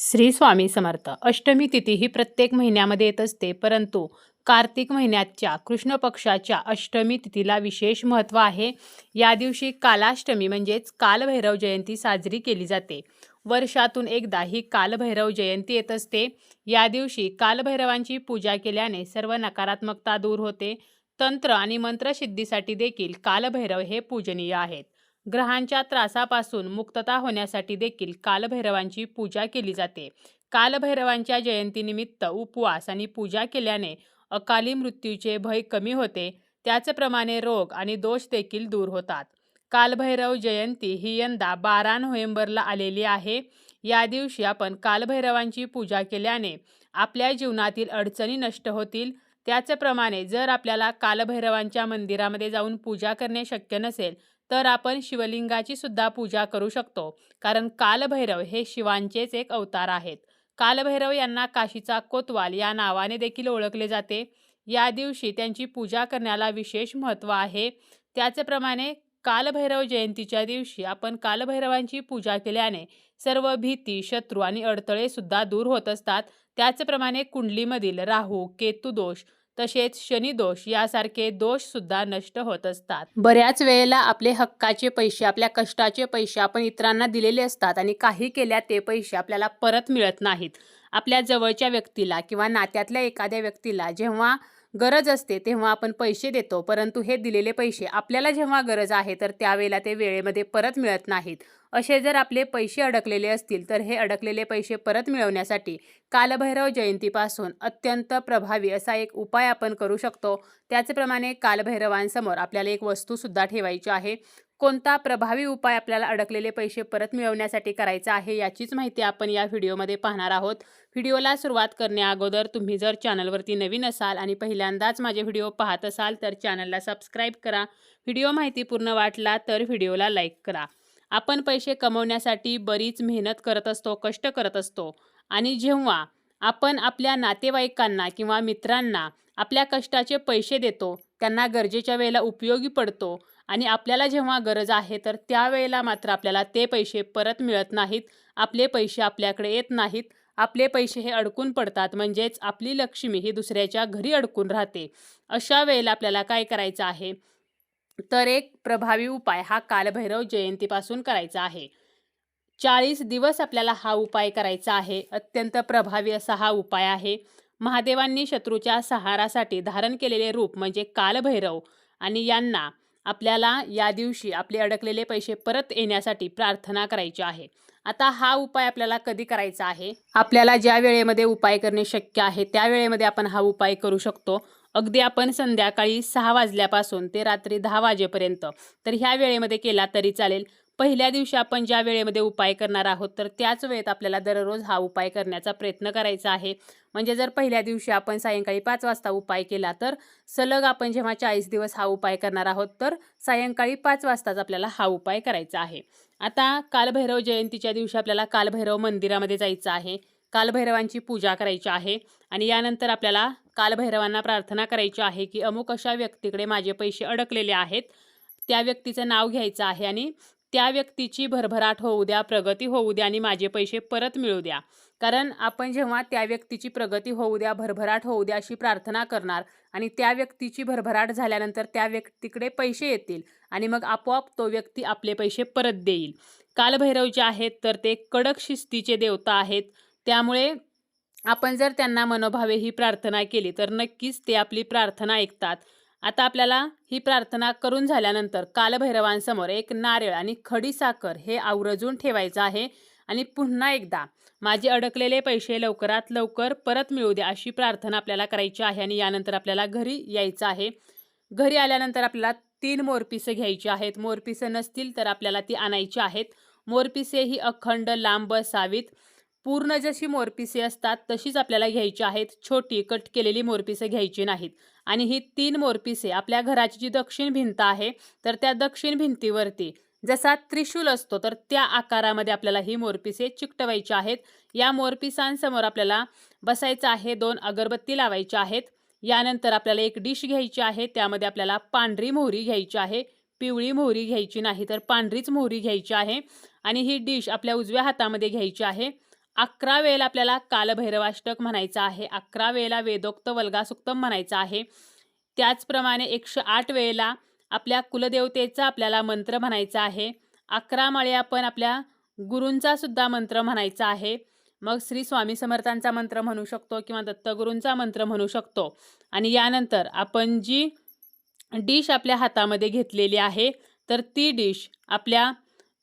श्री स्वामी समर्थ. अष्टमी तिथी ही प्रत्येक महिन्यामध्ये येत असते परंतु कार्तिक महिन्याच्या कृष्ण पक्षाच्या अष्टमी तिथीला विशेष महत्त्व आहे. या दिवशी कालाष्टमी म्हणजेच कालभैरव जयंती साजरी केली जाते. वर्षातून एकदा ही कालभैरव जयंती येत असते. या दिवशी कालभैरवांची पूजा केल्याने सर्व नकारात्मकता दूर होते. तंत्र आणि मंत्रसिद्धीसाठी देखील कालभैरव हे पूजनीय आहेत. ग्रहांच्या त्रासापासून मुक्तता होण्यासाठी देखील कालभैरवांची पूजा केली जाते. कालभैरवांच्या जयंतीनिमित्त उपवास आणि पूजा केल्याने अकाली मृत्यूचे भय कमी होते त्याचप्रमाणे रोग आणि दोष देखील दूर होतात. कालभैरव जयंती ही यंदा बारा नोव्हेंबरला आलेली आहे. या दिवशी आपण कालभैरवांची पूजा केल्याने आपल्या जीवनातील अडचणी नष्ट होतील. त्याचप्रमाणे जर आपल्याला कालभैरवांच्या मंदिरामध्ये जाऊन पूजा करणे शक्य नसेल तर आपण शिवलिंगाची सुद्धा पूजा करू शकतो. कारण कालभैरव हे शिवांचेच एक अवतार आहेत. कालभैरव यांना काशीचा कोतवाल या नावाने देखील ओळखले जाते. या दिवशी त्यांची पूजा करण्याला विशेष महत्त्व आहे. त्याचप्रमाणे कालभैरव जयंतीच्या दिवशी आपण कालभैरवांची पूजा केल्याने सर्व भीती शत्रू आणि अडथळे सुद्धा दूर होत असतात. त्याचप्रमाणे कुंडलीमधील राहू केतुदोष तसेच शनिदोष यासारखे दोष सुद्धा नष्ट होत असतात. बऱ्याच वेळेला आपले हक्काचे पैसे आपल्या कष्टाचे पैसे आपण इतरांना दिलेले असतात आणि काही केल्या ते पैसे आपल्याला परत मिळत नाहीत. आपल्या जवळच्या व्यक्तीला किंवा नात्यातल्या एखाद्या व्यक्तीला जेव्हा गरज असते तेव्हा आपण पैसे देतो परंतु हे दिलेले पैसे आपल्याला जेव्हा गरज आहे तर त्यावेळेला ते वेळेमध्ये परत मिळत नाहीत. असे जर आपले पैसे अडकलेले असतील तर हे अडकलेले पैसे परत मिळवण्यासाठी कालभैरव जयंतीपासून अत्यंत प्रभावी असा एक उपाय आपण करू शकतो. त्याचप्रमाणे कालभैरवांसमोर आपल्याला एक वस्तूसुद्धा ठेवायची आहे. कोणता प्रभावी उपाय आपल्याला अडकलेले पैसे परत मिळवण्यासाठी करायचा आहे याचीच माहिती आपण या व्हिडिओमध्ये पाहणार आहोत. व्हिडिओला सुरुवात करण्याअगोदर तुम्ही जर चॅनलवरती नवीन असाल आणि पहिल्यांदाच माझे व्हिडिओ पाहत असाल तर चॅनलला सबस्क्राईब करा. व्हिडिओ माहिती पूर्ण वाटला तर व्हिडिओला लाईक करा. आपण पैसे कमवण्यासाठी बरीच मेहनत करत असतो कष्ट करत असतो. आणि जेव्हा आपण आपल्या नातेवाईकांना किंवा मित्रांना आपल्या कष्टाचे पैसे देतो त्यांना गरजेच्या वेळेला उपयोगी पडतो आणि आपल्याला जेव्हा गरज आहे तर त्यावेळेला मात्र आपल्याला ते पैसे परत मिळत नाहीत आपले पैसे आपल्याकडे येत नाहीत आपले पैसे हे अडकून पडतात म्हणजेच आपली लक्ष्मी ही दुसऱ्याच्या घरी अडकून राहते. अशा वेळेला आपल्याला काय करायचं आहे? तर एक प्रभावी उपाय हा कालभैरव जयंतीपासून करायचा आहे. चाळीस दिवस आपल्याला हा उपाय करायचा आहे. अत्यंत प्रभावी असा हा उपाय आहे. महादेवांनी शत्रूच्या सहारासाठी धारण केलेले रूप म्हणजे कालभैरव. आणि यांना आपल्याला या दिवशी आपले अडकलेले पैसे परत येण्यासाठी प्रार्थना करायची आहे. आता हा उपाय आपल्याला कधी करायचा आहे? आपल्याला ज्या वेळेमध्ये उपाय करणे शक्य आहे त्या वेळेमध्ये आपण हा उपाय करू शकतो. अगदी आपण संध्याकाळी सहा वाजल्यापासून ते रात्री दहा वाजेपर्यंत. तर ह्या वेळेमध्ये केला तरी चालेल. पहिल्या दिवशी आपण ज्या वेळेमध्ये उपाय करणार आहोत तर त्याच वेळेत आपल्याला दररोज हा उपाय करण्याचा प्रयत्न करायचा आहे. म्हणजे जर पहिल्या दिवशी आपण सायंकाळी पाच वाजता उपाय केला तर सलग आपण जेव्हा चाळीस दिवस हा उपाय करणार आहोत तर सायंकाळी पाच वाजताच आपल्याला हा उपाय करायचा आहे. आता कालभैरव जयंतीच्या दिवशी आपल्याला कालभैरव मंदिरामध्ये जायचं आहे. कालभैरवांची पूजा करायची आहे आणि यानंतर आपल्याला कालभैरवांना प्रार्थना करायची आहे की अमुक अशा व्यक्तीकडे माझे पैसे अडकलेले आहेत. त्या व्यक्तीचं नाव घ्यायचं आहे आणि त्या व्यक्तीची भरभराट होऊ द्या प्रगती होऊ द्या आणि माझे पैसे परत मिळू द्या. कारण आपण जेव्हा त्या व्यक्तीची प्रगती होऊ द्या भरभराट होऊ द्या अशी प्रार्थना करणार आणि त्या व्यक्तीची भरभराट झाल्यानंतर त्या व्यक्तीकडे पैसे येतील आणि मग आपोआप तो व्यक्ती आपले पैसे परत देईल. कालभैरव जे आहेत तर ते कडक शिस्तीचे देवता आहेत. त्यामुळे आपण जर त्यांना मनोभावे ही प्रार्थना केली तर नक्कीच ते आपली प्रार्थना ऐकतात. आता आपल्याला ही प्रार्थना करून झाल्यानंतर कालभैरवांसमोर एक नारळ आणि खडी साखर हे आवर्जून ठेवायचं आहे. आणि पुन्हा एकदा माझे अडकलेले पैसे लवकरात लवकर परत मिळू द्या अशी प्रार्थना आपल्याला करायची आहे आणि यानंतर आपल्याला घरी यायचं आहे. घरी आल्यानंतर आपल्याला तीन मोरपिसं घ्यायची आहेत. मोरपिसं नसतील तर आपल्याला ती आणायची आहेत. मोरपिसे ही अखंड लांब असावीत. पूर्ण जशी मोरपिसे असतात तशीच आपल्याला घ्यायची आहेत. छोटी कट केलेली मोरपिसे घ्यायची नाहीत. आणि ही तीन मोरपिसे आपल्या घराची जी दक्षिण भिंत आहे तर त्या दक्षिण भिंतीवरती जसा त्रिशूल असतो तर त्या आकारामध्ये आपल्याला ही मोरपिसे चिकटवायची आहेत. या मोरपिसांसमोर आपल्याला बसायचं आहे दोन अगरबत्ती लावायच्या आहेत. यानंतर आपल्याला एक डिश घ्यायची आहे त्यामध्ये आपल्याला पांढरी मोहरी घ्यायची आहे पिवळी मोहरी घ्यायची नाही तर पांढरीच मोहरी घ्यायची आहे. आणि ही डिश आपल्या उजव्या हातामध्ये घ्यायची आहे. अकरा वेळेला आपल्याला कालभैरवाष्टक म्हणायचं आहे अकरा वेळेला वेदोक्त वल्गासुक्तम म्हणायचं आहे. त्याचप्रमाणे एकशे आठ वेळेला आपल्या कुलदेवतेचा आपल्याला मंत्र म्हणायचा आहे. अकरा माळे आपण आपल्या गुरूंचा सुद्धा मंत्र म्हणायचा आहे. मग श्री स्वामी समर्थांचा मंत्र म्हणू शकतो किंवा दत्तगुरूंचा मंत्र म्हणू शकतो. आणि यानंतर आपण जी डिश आपल्या हातामध्ये घेतलेली आहे तर ती डिश आपल्या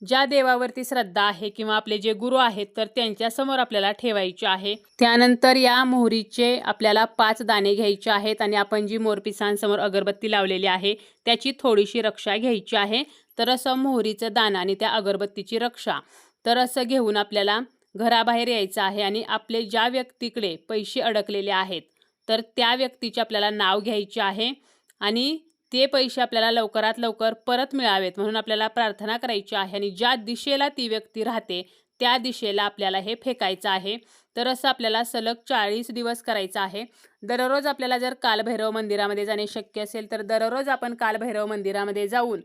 ज्या देवावरती श्रद्धा आहे किंवा आपले जे गुरु आहेत तर त्यांच्यासमोर आपल्याला ठेवायचे आहे. त्यानंतर या मोहरीचे आपल्याला पाच दाणे घ्यायचे आहेत आणि आपण जी मोरपिसांसमोर अगरबत्ती लावलेली आहे त्याची थोडीशी रक्षा घ्यायची आहे. तर असं मोहरीचं दाणं आणि त्या अगरबत्तीची रक्षा. तर असं घेऊन आपल्याला घराबाहेर यायचं आहे आणि आपले ज्या व्यक्तीकडे पैसे अडकलेले आहेत तर त्या व्यक्तीचे आपल्याला नाव घ्यायचे आहे. आणि ते पैसे आपल्याला लवकरात लवकर परत मिळावेत म्हणून आपल्याला प्रार्थना करायची आहे आणि ज्या दिशेला ती व्यक्ती राहते त्या दिशेला आपल्याला हे फेकायचं आहे. तर असं आपल्याला सलग चाळीस दिवस करायचं आहे. दररोज आपल्याला जर कालभैरव मंदिरामध्ये जाणे शक्य असेल तर दररोज आपण कालभैरव मंदिरामध्ये जाऊन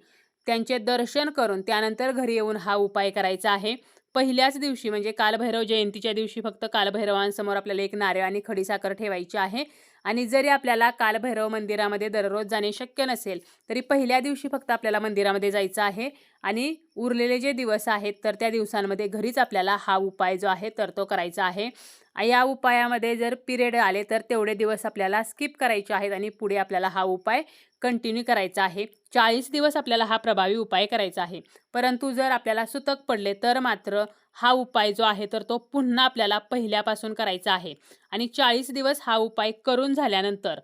त्यांचे दर्शन करून त्यानंतर घरी येऊन हा उपाय करायचा आहे. पहिल्याच दिवशी म्हणजे कालभैरव जयंतीच्या दिवशी फक्त कालभैरवांसमोर आपल्याला एक नारळ आणि खडीसाखर ठेवायची आहे. आणि जरी आपल्याला कालभैरव मंदिरामध्ये दररोज जाणे शक्य नसेल तरी पहिल्या दिवशी फक्त आपल्याला मंदिरामध्ये जायचं आहे. आणि उरलेले जे दिवस आहेत तर त्या दिवसांमध्ये घरीच आपल्याला हा उपाय जो आहे तर तो करायचा आहे. या उपायामध्ये जर पिरियड आले तर तेवढे दिवस आपल्याला स्किप करायचे आहेत आणि पुढे आपल्याला हा उपाय कंटिन्यू करायचा आहे. चाळीस दिवस आपल्याला हा प्रभावी उपाय करायचा आहे. परंतु जर आपल्याला सुतक पडले तर मात्र हा उपाय जो आहे तर तो पुन्हा आपल्याला पहिल्यापासून करायचा आहे. आणि चाळीस दिवस हा उपाय करून झाल्यानंतर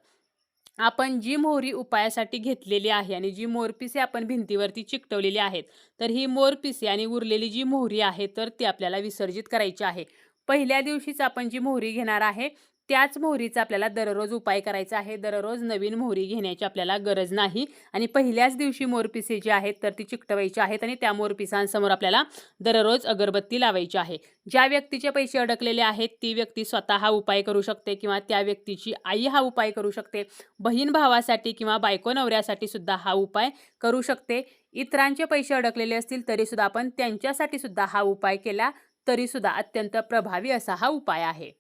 आपण जी मोहरी उपायासाठी घेतलेली आहे आणि जी मोरपिसे आपण भिंतीवरती चिकटवलेली आहेत तर ही मोरपिसे आणि उरलेली जी मोहरी आहे तर ती आपल्याला विसर्जित करायची आहे. पहिल्या दिवशीच आपण जी मोहरी घेणार आहे त्याच मोहरीचा आपल्याला दररोज उपाय करायचा आहे. दररोज नवीन मोहरी घेण्याची आपल्याला गरज नाही. आणि पहिल्याच दिवशी मोरपिसे जी आहेत तर ती चिकटवायची आहेत आणि त्या मोरपिसांसमोर आपल्याला दररोज अगरबत्ती लावायची आहे. ज्या व्यक्तीचे पैसे अडकलेले आहेत ती व्यक्ती स्वतः हा उपाय करू शकते किंवा त्या व्यक्तीची आई हा उपाय करू शकते. बहीण भावासाठी किंवा बायको नवऱ्यासाठी सुद्धा हा उपाय करू शकते. इतरांचे पैसे अडकलेले असतील तरीसुद्धा आपण त्यांच्यासाठी सुद्धा हा उपाय केला तरीसुद्धा अत्यंत प्रभावी असा हा उपाय आहे.